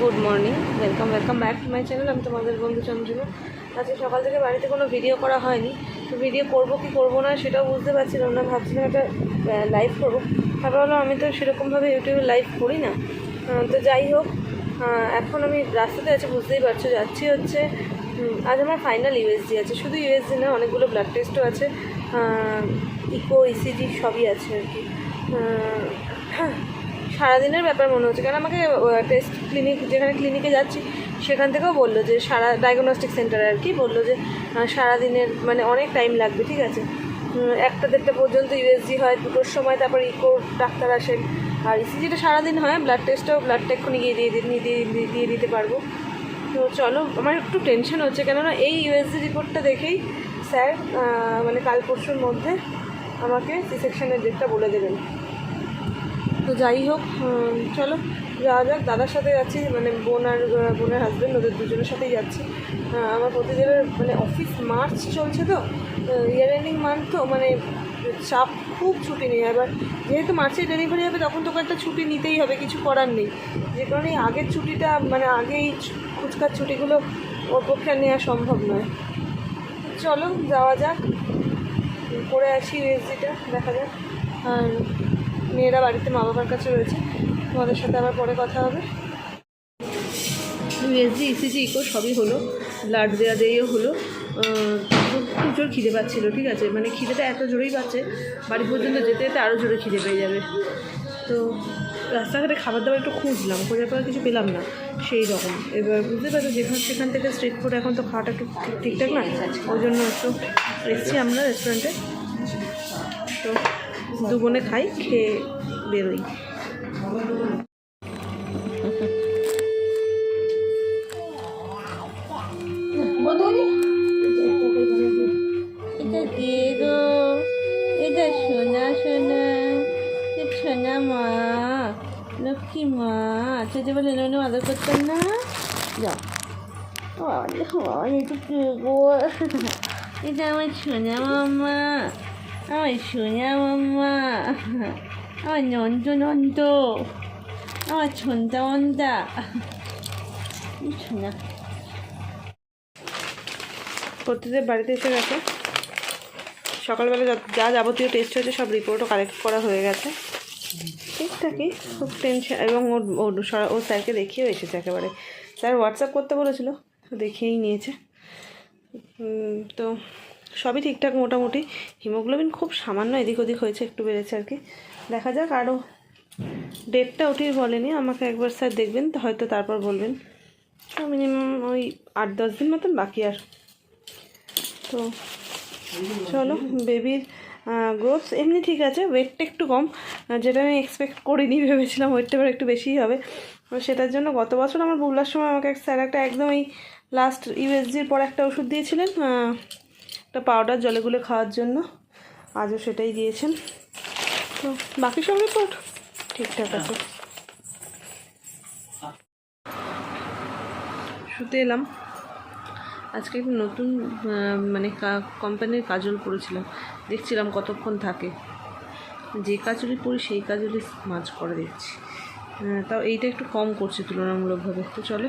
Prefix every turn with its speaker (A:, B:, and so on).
A: Good morning welcome welcome back to my channel আমি তোমাদের বন্ধু চন্দ্রিমা। আজকে সকাল থেকে বাড়িতে কোনো ভিডিও করা হয়নি। তো ভিডিও করব কি করব না সেটাও বুঝতে পারছিলাম না। ভাবছিলাম একটা লাইভ করব। তারপর হলো আমি তো সেরকমভাবে ইউটিউবে লাইভ করি না। তো যাই হোক এখন আমি রাস্তাতে আছি, বুঝতেই পারছ। যাচ্ছি হচ্ছে আজ আমার ফাইনাল ইউএসজি আছে। শুধু ইউএসজি না, অনেকগুলো ব্লাড টেস্টও আছে। ইকো ইসিজি সবই আছে আর কি। সারাদিনের ব্যাপার মনে হচ্ছে। কারণ আমাকে টেস্ট ক্লিনিক যেখানে ক্লিনিকে যাচ্ছি, সেখান থেকেও বলল যে, সারা ডায়াগনস্টিক সেন্টারে আর কি বলল যে সারাদিনের মানে অনেক টাইম লাগবে, ঠিক আছে? একটা দেড়টা পর্যন্ত ইউএসজি হয়, দুটোর সময় তারপর ইকো ডাক্তার আসেন। আর ইসিজিটা সারাদিন হয় ব্লাড টেস্টও ব্লাডটা এক্ষুনি গিয়ে দিয়ে দিয়ে- দিয়ে দিতে পারব। তো চলো, আমার একটু টেনশন হচ্ছে, কেননা এই ইউএসজি রিপোর্টটা দেখেই স্যার মানে কাল পরশুর মধ্যে আমাকে সি সেকশনের ডেটটা বলে দেবেন। তো যাই হোক চলো, যাওয়া যাক। দাদার সাথে যাচ্ছি মানে বোন আর বোনের হাজব্যান্ড ওদের দুজনের সাথেই যাচ্ছি। আমার প্রতিদিনের মানে অফিস মার্চ চলছে তো ইয়ার এন্ডিং মান্থ তো মানে চাপ খুব ছুটি নেই। এবার যেহেতু মার্চে ডেলিভারি হবে, তখন তোকে একটা ছুটি নিতেই হবে, কিছু করার নেই। যে কারণে আগের ছুটিটা মানে আগেই খুচকার ছুটিগুলো ওর পক্ষে নেওয়া সম্ভব নয়। চলো, যাওয়া যাক। করে আসি ইউএসজিটা দেখা যাক। আর মেয়েরা বাড়িতে মা বাবার কাছে রয়েছে। তোমাদের সাথে আবার পরে কথা হবে। ইউএসজি ইসিজি ইকো সবই হলো। ব্লাড দেওয়া দিয়েও হলো। খুব জোর খিদে পাচ্ছিল, ঠিক আছে? মানে খিদেটা এত জোরেই পাচ্ছে, বাড়ি পর্যন্ত যেতে যেতে আরও জোরে খিদে পেয়ে যাবে। তো রাস্তাঘাটে খাবার দাবার একটু খুঁজলাম, খোঁজার পর কিছু পেলাম না, সেই রকম। এবার বুঝতে পারছ, যেখান, সেখান থেকে স্ট্রিট ফুড এখন তো খাওয়াটা একটু ঠিক- ঠিকঠাক না? ওই জন্য একটু এসছি আমরা রেস্টুরেন্টে তো দু বোনে খাই খেয়ে বেরোই এটা কে গো এটা সোনা সোনা মা লক্ষ্মী মা আদর করতাম না যাও এটা কে গো এটা আমার সোনা মাম্মা আমার সোনা মাম্মা আমার নন্দ নন্দ আমার ছন্দা মন্দা সোনা প্রত্যেকের বাড়িতে এসে গেছে। সকালবেলা যা- যাবতীয় টেস্ট হয়েছে, সব রিপোর্টও কালেক্ট করা হয়ে গেছে। ঠিকঠাকই খুব টেনশন এবং ওর ওর স্যারকে দেখিয়েও এসেছে একেবারে। স্যার হোয়াটসঅ্যাপ করতে বলেছিল দেখিয়েই নিয়েছে। তো সবই ঠিকঠাক মোটামুটি। হিমোগ্লোবিন খুব সামান্য এদিক ওদিক হয়েছে, একটু বেড়েছে আর কি। দেখা যাক আরও ডেটটা ওটির বলেনি, আমাকে একবার স্যার দেখবেন, হয়তো তারপর বলবেন। তো মিনিমাম ওই আট দশ দিন মতন বাকি আর। তো চলো বেবির গ্রোথ এমনি ঠিক আছে ওয়েটটা একটু কম, যেটা আমি এক্সপেক্ট করিনি, ভেবেছিলাম ওয়েটটা এবার একটু বেশিই হবে। সেটার জন্য গত বছর আমার বুবলার সময় আমাকে স্যার একটা একদম এই লাস্ট ইউএসজির পর একটা ওষুধ দিয়েছিলেন একটা পাউডার জলে গুলে খাওয়ার জন্য। আজও সেটাই দিয়েছেন। তো বাকি সব রিপোর্ট ঠিকঠাক আছে। শুতে এলাম। আজকে একটু নতুন মানে কোম্পানির কাজল পরেছিলাম দেখছিলাম কতক্ষণ থাকে। যে কাজলই পরি সেই কাজলই মাছ করে দেখছি তাও এইটা একটু কম করছে তুলনামূলকভাবে। তো চলে।